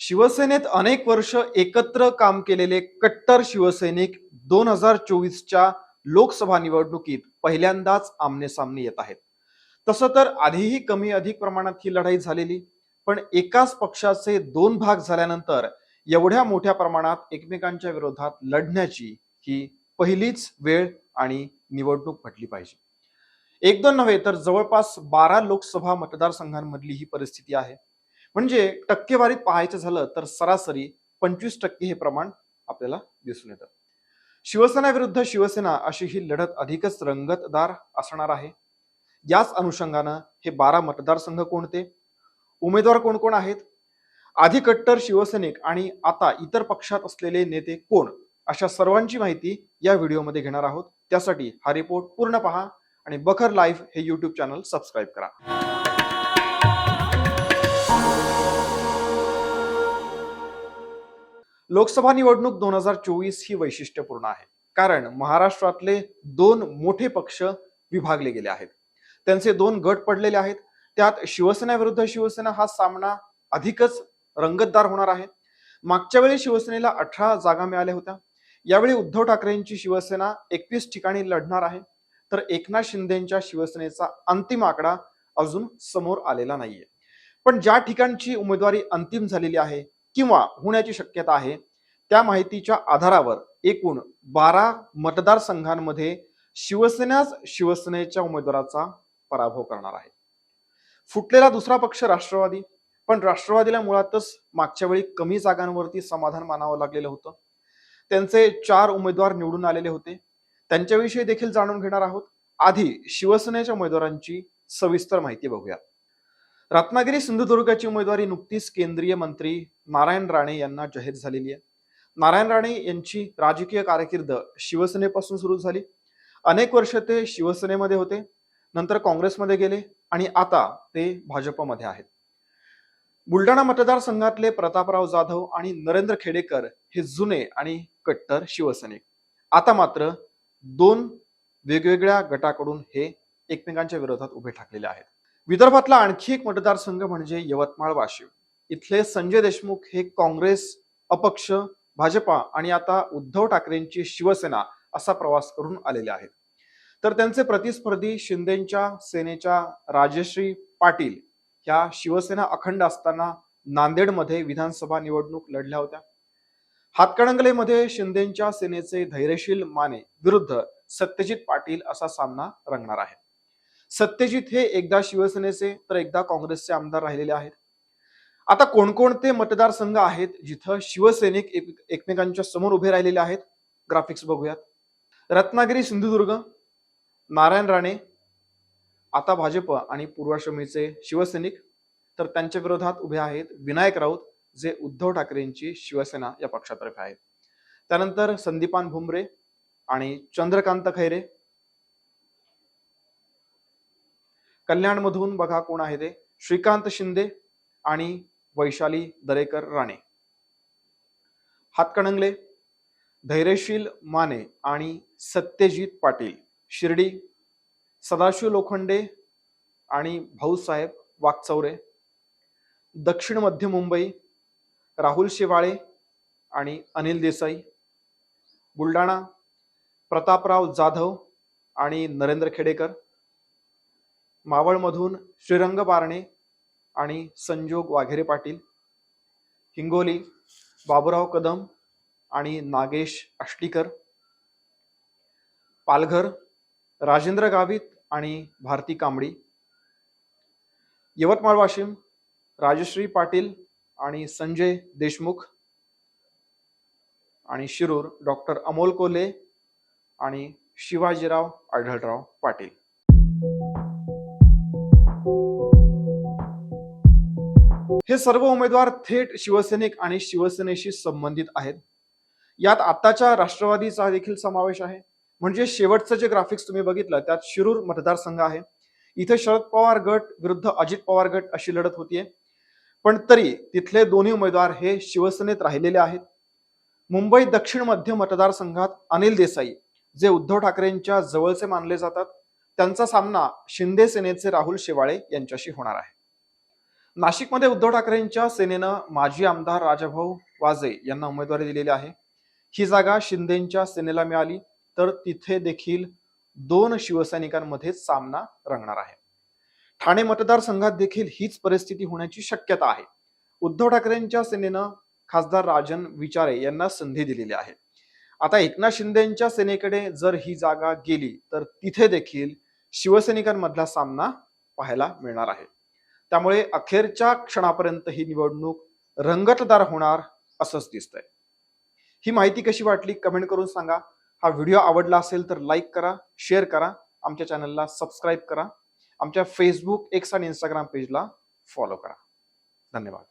शिवसेनेत अनेक वर्ष एकत्र काम केलेले कट्टर शिवसैनिक दोन हजार चोवीसच्या लोकसभा निवडणुकीत पहिल्यांदाच आमने सामने येत आहेत. तसं तर आधीही कमी अधिक प्रमाणात ही लढाई झालेली पण एकाच पक्षाचे दोन भाग झाल्यानंतर एवढ्या मोठ्या प्रमाणात एकमेकांच्या विरोधात लढण्याची ही पहिलीच वेळ आणि निवडणूक म्हटली पाहिजे. एक दोन नव्हे तर जवळपास बारा लोकसभा मतदारसंघांमधली ही परिस्थिती आहे. म्हणजे टक्केवारीत पाहायचं झालं तर सरासरी पंचवीस टक्के हे प्रमाण आपल्याला दिसून येतं. शिवसेना विरुद्ध शिवसेना अशी ही लढत अधिकच रंगतदार असणार आहे. याच अनुषंगानं हे बारा मतदारसंघ कोणते? उमेदवार कोण कोण आहेत? आधी कट्टर शिवसैनिक आणि आता इतर पक्षात असलेले नेते कोण? अशा सर्वांची माहिती या व्हिडिओमध्ये घेणार आहोत. त्यासाठी हा रिपोर्ट पूर्ण पहा आणि बखर लाईव्ह हे यूट्यूब चॅनल सबस्क्राईब करा. लोकसभा निवडणूक दोन हजार चोवीस ही वैशिष्ट्यपूर्ण आहे. कारण महाराष्ट्रातले दोन मोठे पक्ष विभागले गेले आहेत. त्यांचे दोन गट पडलेले आहेत. त्यात शिवसेना विरुद्ध शिवसेना हा सामना अधिकच रंगतदार होणार आहे. मागच्या वेळी शिवसेनेला अठरा जागा मिळाल्या होत्या. यावेळी उद्धव ठाकरेंची शिवसेना एकवीस ठिकाणी लढणार आहे. तर एकनाथ शिंदेच्या शिवसेनेचा अंतिम आकडा अजून समोर आलेला नाहीये. पण ज्या ठिकाणची उमेदवारी अंतिम झालेली आहे किंवा होण्याची शक्यता आहे त्या माहितीच्या आधारावर एकूण बारा मतदारसंघांमध्ये शिवसेनाच शिवसेनेच्या उमेदवाराचा पराभव करणार आहे. फुटलेला दुसरा पक्ष राष्ट्रवादी पण राष्ट्रवादीला मुळातच मागच्या वेळी कमी जागांवरती समाधान मानावं लागलेलं होतं. त्यांचे चार उमेदवार निवडून आलेले होते. त्यांच्याविषयी देखील जाणून घेणार आहोत. आधी शिवसेनेच्या उमेदवारांची सविस्तर माहिती बघूया. रत्नागिरी सिंधुदुर्गाची उमेदवारी नुकतीच केंद्रीय मंत्री नारायण राणे यांना जाहीर झालेली आहे. नारायण राणे यांची राजकीय कारकीर्द शिवसेनेपासून सुरू झाली. अनेक वर्ष ते शिवसेनेमध्ये होते नंतर काँग्रेसमध्ये गेले आणि आता ते भाजपमध्ये आहेत. बुलढाणा मतदारसंघातले प्रतापराव जाधव आणि नरेंद्र खेडेकर हे जुने आणि कट्टर शिवसैनिक आता मात्र दोन वेगवेगळ्या गटाकडून हे एकमेकांच्या विरोधात उभे ठाकलेले आहेत. विदर्भातला आणखी एक मतदारसंघ म्हणजे यवतमाळ वाशिम इथले संजय देशमुख हे काँग्रेस अपक्ष भाजपा आणि आता उद्धव ठाकरेंची शिवसेना असा प्रवास करून आलेले आहेत. तर त्यांचे प्रतिस्पर्धी शिंदेच्या सेनेच्या राजश्री पाटील ह्या शिवसेना अखंड असताना नांदेडमध्ये विधानसभा निवडणूक लढल्या होत्या. हातकणंगलेमध्ये शिंदेच्या सेनेचे धैर्यशील माने विरुद्ध सत्यजित पाटील असा सामना रंगणार आहे. सत्यजित हे एकदा शिवसेनेचे तर एकदा काँग्रेसचे आमदार राहिलेले आहेत. आता कोणकोणते मतदारसंघ आहेत जिथं शिवसैनिक एक- एकमेकांच्या समोर उभे राहिलेले आहेत? ग्राफिक्स बघूयात. रत्नागिरी सिंधुदुर्ग नारायण राणे आता भाजप आणि पूर्वाश्रमीचे शिवसैनिक तर त्यांच्या विरोधात उभे आहेत विनायक राऊत जे उद्धव ठाकरेंची शिवसेना या पक्षातर्फे आहेत. त्यानंतर संदीपान भुमरे आणि चंद्रकांत खैरे कल्याणमधून बघा कोण आहे ते? श्रीकांत शिंदे आणि वैशाली दरेकर राणे. हातकणंगले धैर्यशील माने आणि सत्यजित पाटील शिर्डी सदाशिव लोखंडे आणि भाऊसाहेब वाकचौरे दक्षिण मध्य मुंबई राहुल शेवाळे आणि अनिल देसाई बुलढाणा प्रतापराव जाधव आणि नरेंद्र खेडेकर मावळमधून श्रीरंग पारणे आणि संजोग वाघेरे पाटील हिंगोली बाबुराव कदम आणि नागेश आष्टीकर पालघर राजेंद्र गावित आणि भारती कांबडी यवतमाळ वाशिम राजश्री पाटील आणि संजय देशमुख आणि शिरूर डॉक्टर अमोल कोले आणि शिवाजीराव आढळराव पाटील. हे सर्व उमेदवार थेट शिवसैनिक आणि शिवसेनेशी संबंधित आहेत. यात आताच्या राष्ट्रवादीचा देखील समावेश आहे. म्हणजे शेवटचं जे ग्राफिक्स तुम्ही बघितलं त्यात शिरूर मतदारसंघ आहे. इथे शरद पवार गट विरुद्ध अजित पवार गट अशी लढत होतीये. पण तरी तिथले दोन्ही उमेदवार हे शिवसेनेत राहिलेले आहेत. मुंबई दक्षिण मध्य मतदारसंघात अनिल देसाई जे उद्धव ठाकरेंच्या जवळचे मानले जातात त्यांचा सामना शिंदे सेनेचे राहुल शेवाळे यांच्याशी होणार आहे. नाशिकमध्ये उद्धव ठाकरेंच्या सेनेनं माजी आमदार राजाभाऊ वाजे यांना उमेदवारी दिलेली आहे. ही जागा शिंदेच्या सेनेला मिळाली तर तिथे देखील दोन शिवसैनिकांमध्ये सामना रंगणार आहे. ठाणे मतदारसंघात देखील हीच परिस्थिती होण्याची शक्यता आहे. उद्धव ठाकरेंच्या सेनेनं खासदार राजन विचारे यांना संधी दिलेली आहे. आता एकनाथ शिंदेच्या सेनेकडे जर ही जागा गेली तर तिथे देखील शिवसैनिकांमधला सामना पाहायला मिळणार आहे. त्यामुळे अखेरच्या क्षणापर्यंत ही निवडणूक रंगतदार होणार असंच दिसतंय. ही माहिती कशी वाटली कमेंट करून सांगा. हा व्हिडिओ आवडला असेल तर लाईक करा शेअर करा आमच्या चॅनलला सबस्क्राईब करा आमच्या फेसबुक एक्स आणि इंस्टाग्राम पेजला फॉलो करा. धन्यवाद.